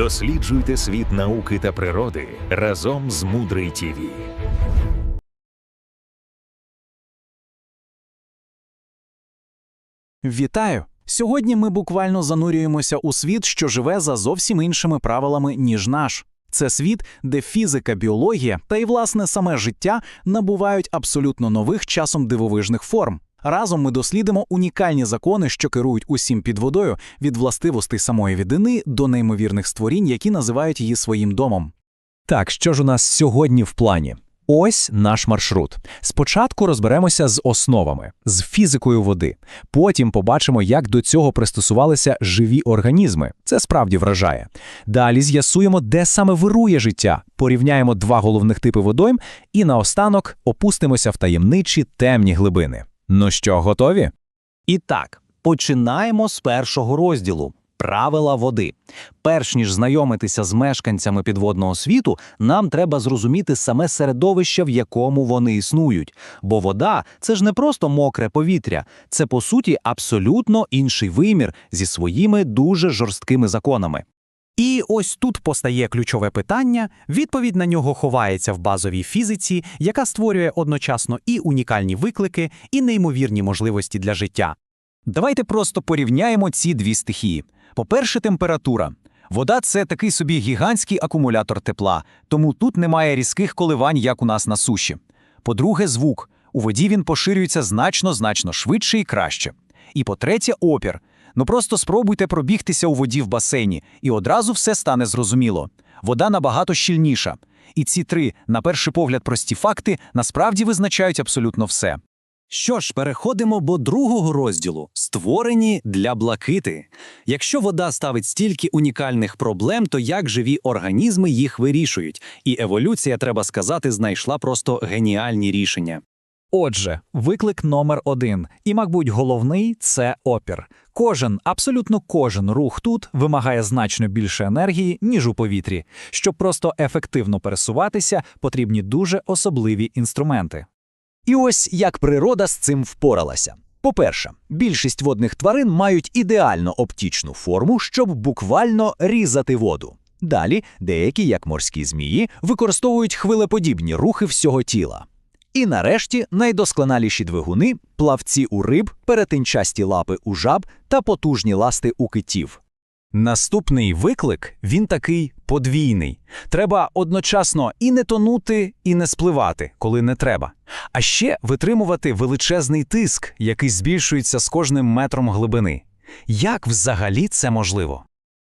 Досліджуйте світ науки та природи разом з Мудрий ТІВІ. Вітаю! Сьогодні ми буквально занурюємося у світ, що живе за зовсім іншими правилами, ніж наш. Це світ, де фізика, біологія та й власне саме життя набувають абсолютно нових часом дивовижних форм. Разом ми дослідимо унікальні закони, що керують усім під водою від властивостей самої відини до неймовірних створінь, які називають її своїм домом. Так, що ж у нас сьогодні в плані? Ось наш маршрут. Спочатку розберемося з основами, з фізикою води. Потім побачимо, як до цього пристосувалися живі організми. Це справді вражає. Далі з'ясуємо, де саме вирує життя, порівняємо два головних типи водойм і наостанок опустимося в таємничі темні глибини. Ну що, готові? І так, починаємо з першого розділу правила води. Перш ніж знайомитися з мешканцями підводного світу, нам треба зрозуміти саме середовище, в якому вони існують. Бо вода це ж не просто мокре повітря, це по суті абсолютно інший вимір зі своїми дуже жорсткими законами. І ось тут постає ключове питання. Відповідь на нього ховається в базовій фізиці, яка створює одночасно і унікальні виклики, і неймовірні можливості для життя. Давайте просто порівняємо ці дві стихії. По-перше, температура. Вода це такий собі гігантський акумулятор тепла, тому тут немає різких коливань, як у нас на суші. По-друге, звук. У воді він поширюється значно значно швидше і краще. І по-третє, опір. Ну просто спробуйте пробігтися у воді в басейні, і одразу все стане зрозуміло. Вода набагато щільніша. І ці три, на перший погляд, прості факти насправді визначають абсолютно все. Що ж, переходимо до другого розділу створені для блакити. Якщо вода ставить стільки унікальних проблем, то як живі організми їх вирішують? І еволюція, треба сказати, знайшла просто геніальні рішення. Отже, виклик номер один, і, мабуть, головний це опір. Кожен, абсолютно кожен рух тут вимагає значно більше енергії, ніж у повітрі. Щоб просто ефективно пересуватися, потрібні дуже особливі інструменти. І ось як природа з цим впоралася. По-перше, більшість водних тварин мають ідеально оптічну форму, щоб буквально різати воду. Далі деякі, як морські змії, використовують хвилеподібні рухи всього тіла. І нарешті найдосконаліші двигуни плавці у риб, перетинчасті лапи у жаб та потужні ласти у китів. Наступний виклик він такий подвійний. Треба одночасно і не тонути, і не спливати, коли не треба. А ще витримувати величезний тиск, який збільшується з кожним метром глибини. Як взагалі це можливо?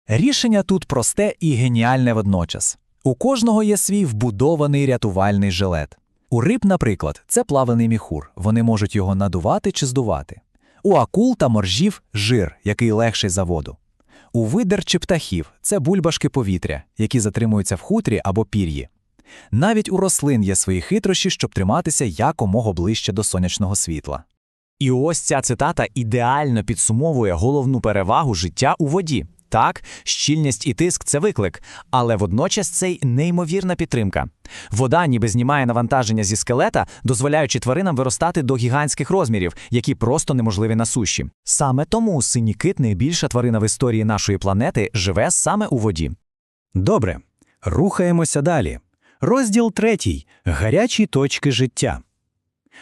Рішення тут просте і геніальне водночас. У кожного є свій вбудований рятувальний жилет. У риб, наприклад, це плаваний міхур, вони можуть його надувати чи здувати. У акул та моржів жир, який легший за воду. У видер чи птахів це бульбашки повітря, які затримуються в хутрі або пір'ї. Навіть у рослин є свої хитрощі, щоб триматися якомога ближче до сонячного світла. І ось ця цитата ідеально підсумовує головну перевагу життя у воді. Так, щільність і тиск це виклик, але водночас це й неймовірна підтримка. Вода ніби знімає навантаження зі скелета, дозволяючи тваринам виростати до гігантських розмірів, які просто неможливі на суші. Саме тому синій кит найбільша тварина в історії нашої планети живе саме у воді. Добре, рухаємося далі. Розділ третій гарячі точки життя.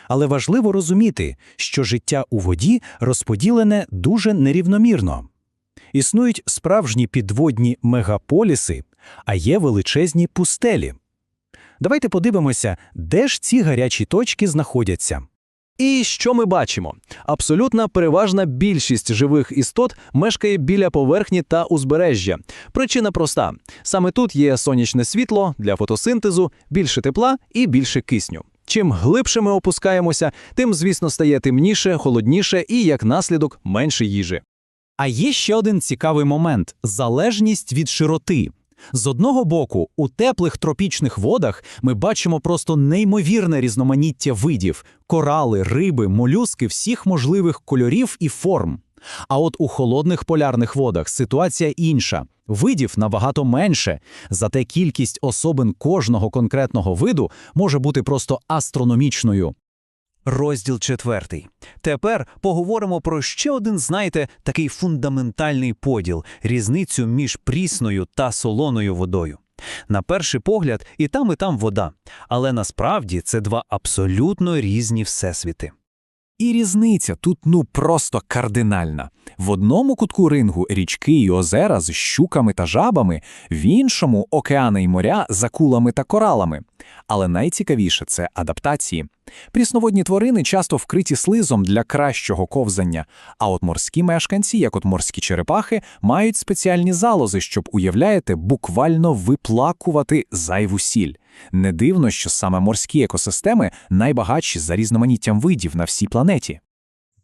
Але важливо розуміти, що життя у воді розподілене дуже нерівномірно. Існують справжні підводні мегаполіси, а є величезні пустелі. Давайте подивимося, де ж ці гарячі точки знаходяться. І що ми бачимо? Абсолютна переважна більшість живих істот мешкає біля поверхні та узбережжя. Причина проста: саме тут є сонячне світло для фотосинтезу, більше тепла і більше кисню. Чим глибше ми опускаємося, тим, звісно, стає темніше, холодніше і, як наслідок, менше їжі. А є ще один цікавий момент залежність від широти. З одного боку, у теплих тропічних водах ми бачимо просто неймовірне різноманіття видів корали, риби, молюски всіх можливих кольорів і форм. А от у холодних полярних водах ситуація інша. Видів набагато менше, зате кількість особин кожного конкретного виду може бути просто астрономічною. Розділ четвертий. Тепер поговоримо про ще один, знаєте, такий фундаментальний поділ різницю між прісною та солоною водою. На перший погляд, і там, і там вода, але насправді це два абсолютно різні всесвіти. І різниця тут ну просто кардинальна. В одному кутку рингу річки і озера з щуками та жабами, в іншому океани й моря з акулами та коралами. Але найцікавіше це адаптації. Прісноводні тварини часто вкриті слизом для кращого ковзання, а от морські мешканці, як от морські черепахи, мають спеціальні залози, щоб, уявляєте, буквально виплакувати зайву сіль. Не дивно, що саме морські екосистеми найбагатші за різноманіттям видів на всій планеті.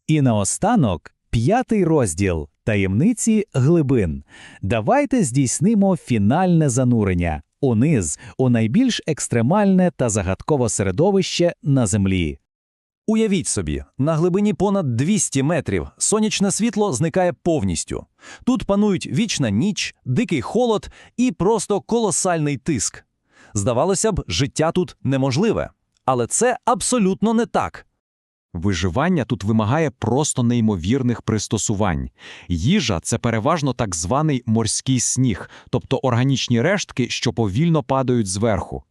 І наостанок п'ятий розділ таємниці глибин. Давайте здійснимо фінальне занурення униз у найбільш екстремальне та загадкове середовище на землі. Уявіть собі, на глибині понад 200 метрів сонячне світло зникає повністю. Тут панують вічна ніч, дикий холод і просто колосальний тиск. Здавалося б, життя тут неможливе. Але це абсолютно не так. Виживання тут вимагає просто неймовірних пристосувань. Їжа це переважно так званий морський сніг, тобто органічні рештки, що повільно падають зверху.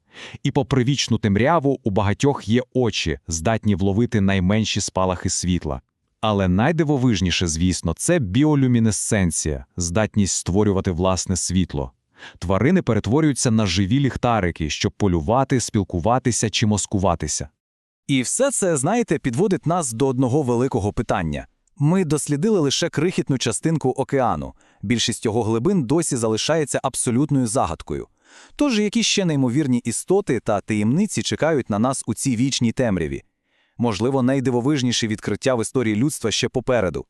І попри вічну темряву у багатьох є очі, здатні вловити найменші спалахи світла. Але найдивовижніше, звісно, це біолюмінесценція, здатність створювати власне світло. Тварини перетворюються на живі ліхтарики, щоб полювати, спілкуватися чи маскуватися. І все це, знаєте, підводить нас до одного великого питання. Ми дослідили лише крихітну частинку океану. Більшість його глибин досі залишається абсолютною загадкою. Тож, які ще неймовірні істоти та таємниці чекають на нас у цій вічній темряві? Можливо, найдивовижніші відкриття в історії людства ще попереду.